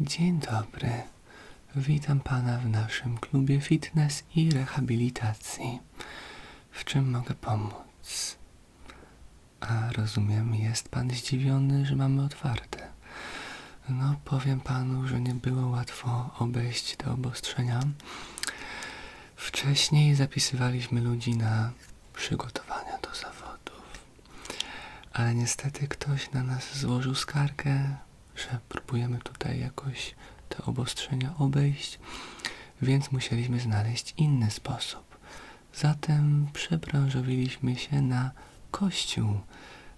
Dzień dobry. Witam pana w naszym klubie fitness i rehabilitacji. W czym mogę pomóc? A rozumiem, jest pan zdziwiony, że mamy otwarte. No, powiem panu, że nie było łatwo obejść te obostrzenia. Wcześniej zapisywaliśmy ludzi na przygotowania do zawodów. Ale niestety ktoś na nas złożył skargę, że próbujemy tutaj jakoś te obostrzenia obejść, więc musieliśmy znaleźć inny sposób. Zatem przebranżowiliśmy się na kościół.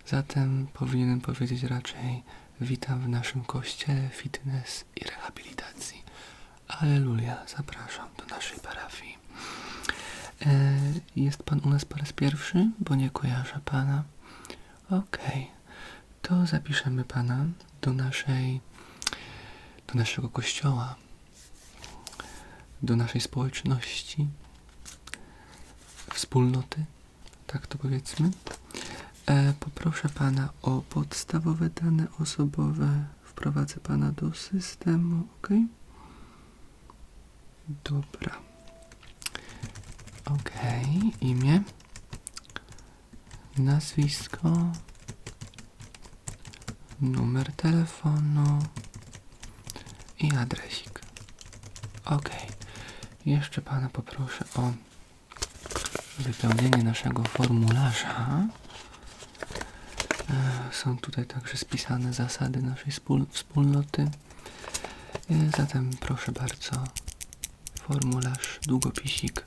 Zatem powinienem powiedzieć raczej witam w naszym kościele fitness i rehabilitacji. Aleluja, zapraszam do naszej parafii. E, jest pan u nas po raz pierwszy, bo nie kojarzę pana. Okej, to zapiszemy pana do naszej, do naszego kościoła, do naszej społeczności, wspólnoty, tak to powiedzmy. E, poproszę pana o podstawowe dane osobowe. Wprowadzę pana do systemu, ok? Dobra. Ok, imię, nazwisko, numer telefonu i adresik. Ok. Jeszcze pana poproszę o wypełnienie naszego formularza. E, Są tutaj także spisane zasady naszej wspól- wspólnoty. E, Zatem proszę bardzo, formularz, długopisik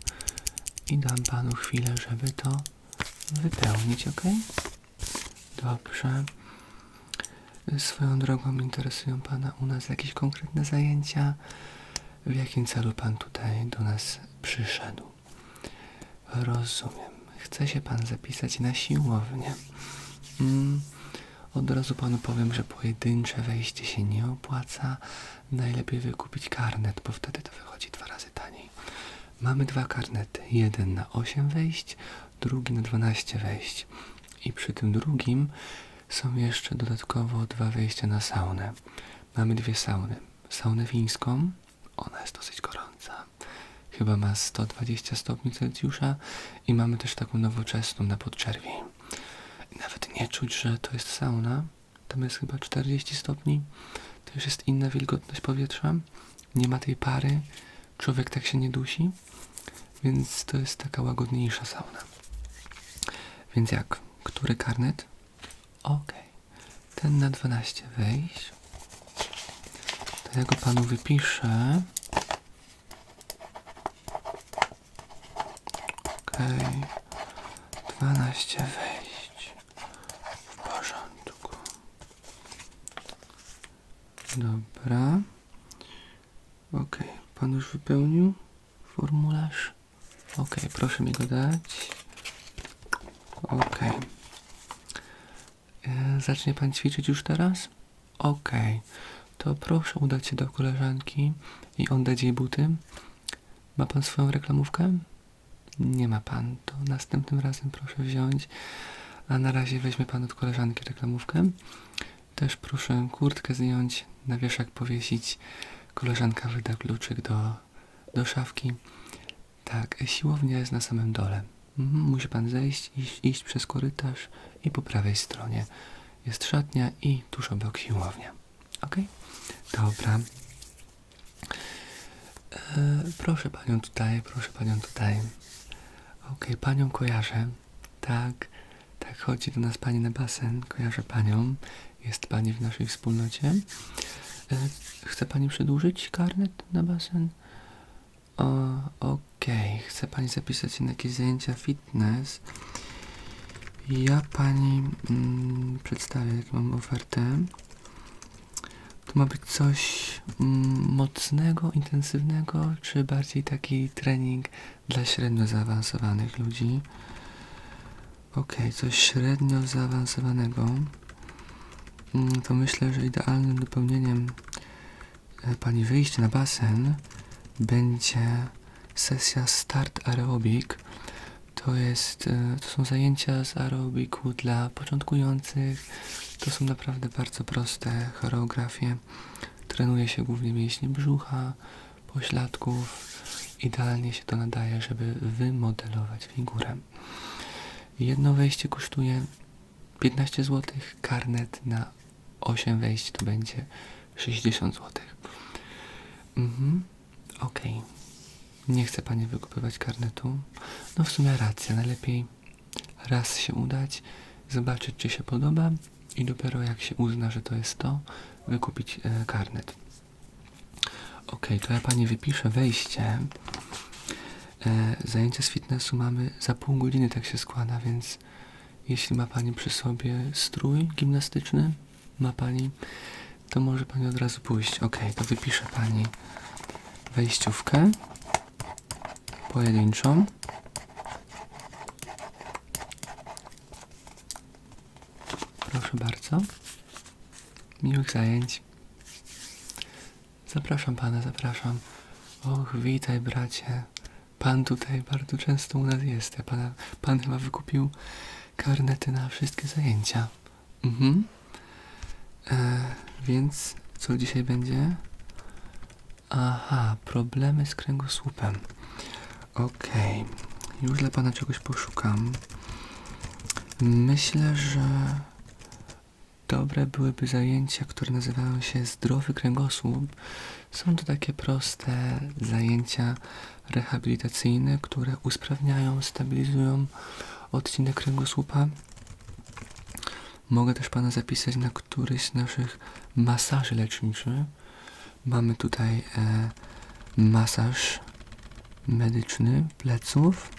i dam panu chwilę, żeby to wypełnić, ok? Dobrze. Swoją drogą interesują Pana u nas jakieś konkretne zajęcia? W jakim celu Pan tutaj do nas przyszedł? Rozumiem. Chce się Pan zapisać na siłownię. Mm, od razu Panu powiem, że pojedyncze wejście się nie opłaca. Najlepiej wykupić karnet, bo wtedy to wychodzi dwa razy taniej. Mamy dwa karnety. Jeden na 8 wejść, drugi na 12 wejść. I przy tym drugim są jeszcze dodatkowo dwa wejścia na saunę. Mamy dwie sauny. Saunę fińską, ona jest dosyć gorąca. Chyba ma 120 stopni Celsjusza i mamy też taką nowoczesną na podczerwień. Nawet nie czuć, że to jest sauna. Tam jest chyba 40 stopni. To już jest inna wilgotność powietrza. Nie ma tej pary. Człowiek tak się nie dusi. Więc to jest taka łagodniejsza sauna. Więc jak? Który karnet? Okej. Ten na 12 wejść. To ja go panu wypiszę. Okej. 12 wejść. W porządku. Dobra. Okej. Pan już wypełnił formularz? Okej, proszę mi go dać. Okej. Zacznie pan ćwiczyć już teraz? Okej. To proszę udać się do koleżanki i oddać jej buty. Ma pan swoją reklamówkę? Nie ma pan. To następnym razem proszę wziąć. A na razie weźmie pan od koleżanki reklamówkę. Też proszę kurtkę zdjąć, na wieszak powiesić. Koleżanka wyda kluczyk do, do szafki. Tak, siłownia jest na samym dole. Mhm, musi pan zejść, iść, iść przez korytarz i po prawej stronie jest szatnia i tuż obok siłownia. Ok? Dobra. E, proszę panią tutaj, proszę panią tutaj. Ok, panią kojarzę. Tak, tak, chodzi do nas pani na basen. Kojarzę panią. Jest pani w naszej wspólnocie. E, chce pani przedłużyć karnet na basen? Okej. Chce pani zapisać się na jakieś zajęcia fitness? Ja pani mm, przedstawię, jaką mam ofertę. To ma być coś mm, mocnego, intensywnego, czy bardziej taki trening dla średnio zaawansowanych ludzi? Okej, coś średnio zaawansowanego. Mm, to myślę, że idealnym dopełnieniem e, pani wyjścia na basen będzie sesja start aerobik. To jest, e, to są zajęcia z aerobiku dla początkujących. To są naprawdę bardzo proste choreografie. trenuje się głównie mięśnie brzucha, pośladków. Idealnie się to nadaje, żeby wymodelować figurę. Jedno wejście kosztuje 15 zł, karnet na 8 wejść to będzie 60 zł. Mhm, okej. Nie chce pani wykupywać karnetu? No w sumie racja, najlepiej raz się udać, zobaczyć czy się podoba i dopiero jak się uzna, że to jest to, wykupić e, karnet. Okej, to ja pani wypiszę wejście. E, zajęcia z fitnessu mamy za pół godziny, tak się składa, więc jeśli ma pani przy sobie strój gimnastyczny, ma pani, to może pani od razu pójść. Okej, to wypiszę pani wejściówkę pojedynczą. Proszę bardzo. Miłych zajęć. Zapraszam pana, zapraszam. Och, witaj bracie. Pan tutaj bardzo często u nas jest. Pana, pan chyba wykupił karnety na wszystkie zajęcia. Mhm. E, więc co dzisiaj będzie? Aha, problemy z kręgosłupem. Okej, już dla pana czegoś poszukam. Myślę, że dobre byłyby zajęcia, które nazywają się zdrowy kręgosłup. Są to takie proste zajęcia rehabilitacyjne, które usprawniają, stabilizują odcinek kręgosłupa. Mogę też pana zapisać na któryś z naszych masaży leczniczych. Mamy tutaj e, masaż medyczny pleców.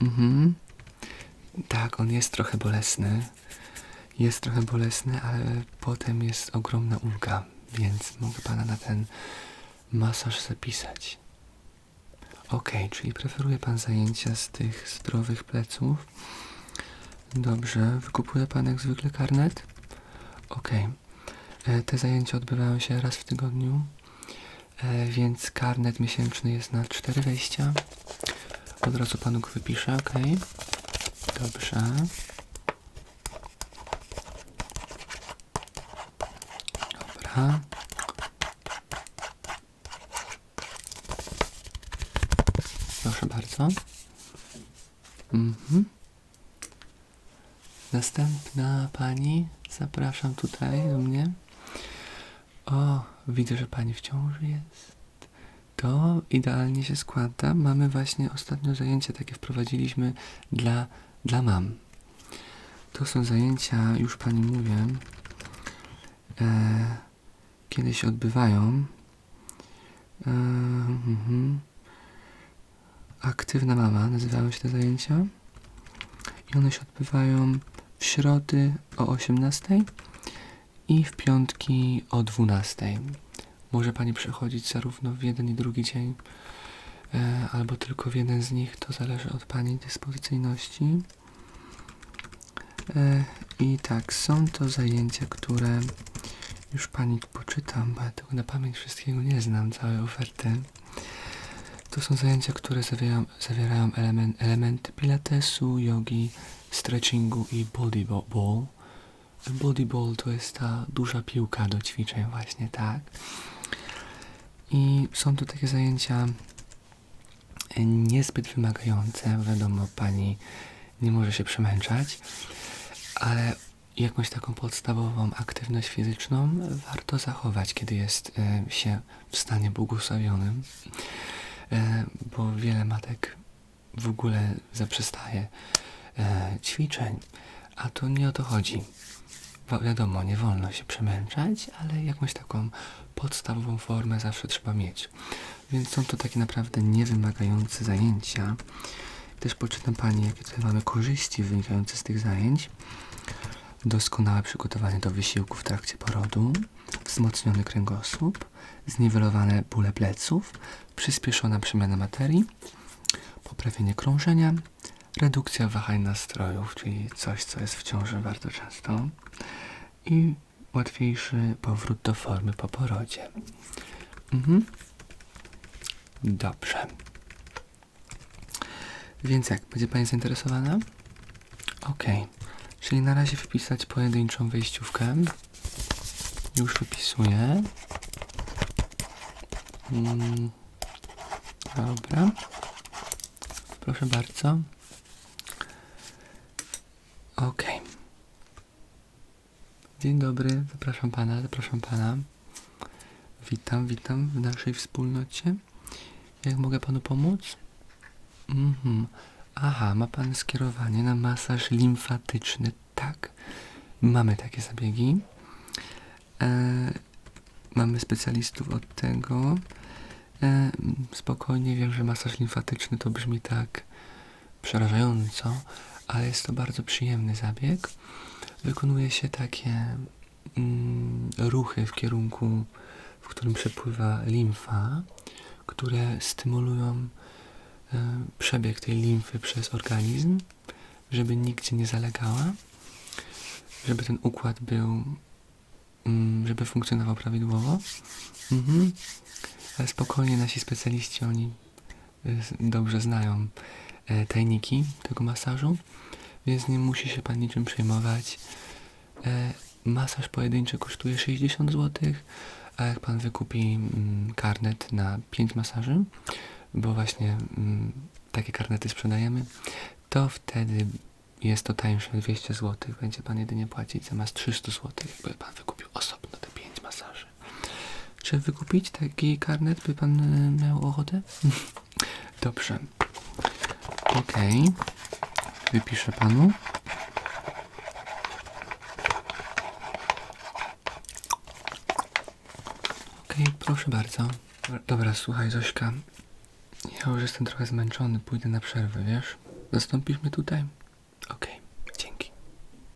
Mhm. Tak, on jest trochę bolesny. Jest trochę bolesny, ale potem jest ogromna ulga, więc mogę pana na ten masaż zapisać. Okej, czyli preferuje pan zajęcia z tych zdrowych pleców. Dobrze, wykupuje pan jak zwykle karnet? Okej. E, Te zajęcia odbywają się raz w tygodniu, więc karnet miesięczny jest na cztery wejścia. Od razu panu go wypiszę, ok? Dobrze. Dobra. Proszę bardzo. Mhm. Następna pani. Zapraszam tutaj do mnie. O, widzę, że pani w ciąży jest. To idealnie się składa. Mamy właśnie ostatnio zajęcia takie wprowadziliśmy dla, dla mam. To są zajęcia, już pani mówię, e, kiedy się odbywają. E, mhm. Aktywna mama nazywają się te zajęcia. I one się odbywają w środy o 18 i w piątki o 12. Może pani przychodzić zarówno w jeden i drugi dzień, e, albo tylko w jeden z nich, to zależy od pani dyspozycyjności. E, I tak, są to zajęcia, które już pani poczytam, bo ja tego na pamięć wszystkiego nie znam, całej oferty. To są zajęcia, które zawierają, zawierają element, elementy pilatesu, jogi, stretchingu i body bo- ball. Body ball to jest ta duża piłka do ćwiczeń właśnie, tak. I są to takie zajęcia niezbyt wymagające. Wiadomo, pani nie może się przemęczać, ale jakąś taką podstawową aktywność fizyczną warto zachować, kiedy jest e, się w stanie błogosławionym, e, bo wiele matek w ogóle zaprzestaje e, ćwiczeń, a to nie o to chodzi. Wi- wiadomo, nie wolno się przemęczać, ale jakąś taką podstawową formę zawsze trzeba mieć. Więc są to takie naprawdę niewymagające zajęcia. Też poczytam Pani, jakie tutaj mamy korzyści wynikające z tych zajęć. Doskonałe przygotowanie do wysiłku w trakcie porodu, wzmocniony kręgosłup, zniwelowane bóle pleców, przyspieszona przemiana materii, poprawienie krążenia, redukcja wahań nastrojów, czyli coś, co jest w ciąży bardzo często i łatwiejszy powrót do formy po porodzie. Mhm. Dobrze. Więc jak, będzie Pani zainteresowana? Ok. Czyli na razie wpisać pojedynczą wejściówkę. Już wypisuję. Mm, dobra. Proszę bardzo. Okej. Dzień dobry, zapraszam pana, zapraszam pana. Witam, witam w naszej wspólnocie. Jak mogę panu pomóc? Mhm. Aha, ma pan skierowanie na masaż limfatyczny. Tak, mamy takie zabiegi. E, mamy specjalistów od tego. E, spokojnie wiem, że masaż limfatyczny to brzmi tak przerażająco, ale jest to bardzo przyjemny zabieg. Wykonuje się takie mm, ruchy w kierunku, w którym przepływa limfa, które stymulują e, przebieg tej limfy przez organizm, żeby nigdzie nie zalegała, żeby ten układ był, mm, żeby funkcjonował prawidłowo. Mhm. Ale spokojnie nasi specjaliści, oni y, s- dobrze znają e, tajniki tego masażu, więc nie musi się pan niczym przejmować. E, masaż pojedynczy kosztuje 60 zł, a jak pan wykupi mm, karnet na 5 masaży, bo właśnie mm, takie karnety sprzedajemy, to wtedy jest to tańsze 200 zł. Będzie pan jedynie płacić zamiast 300 zł, jakby pan wykupił osobno te 5 masaży. Czy wykupić taki karnet, by pan e, miał ochotę? Dobrze. Okej. Wypiszę panu. Okej, proszę bardzo. Dobra, słuchaj Zośka. Ja już jestem trochę zmęczony, pójdę na przerwę, wiesz? Zastąpisz mnie tutaj?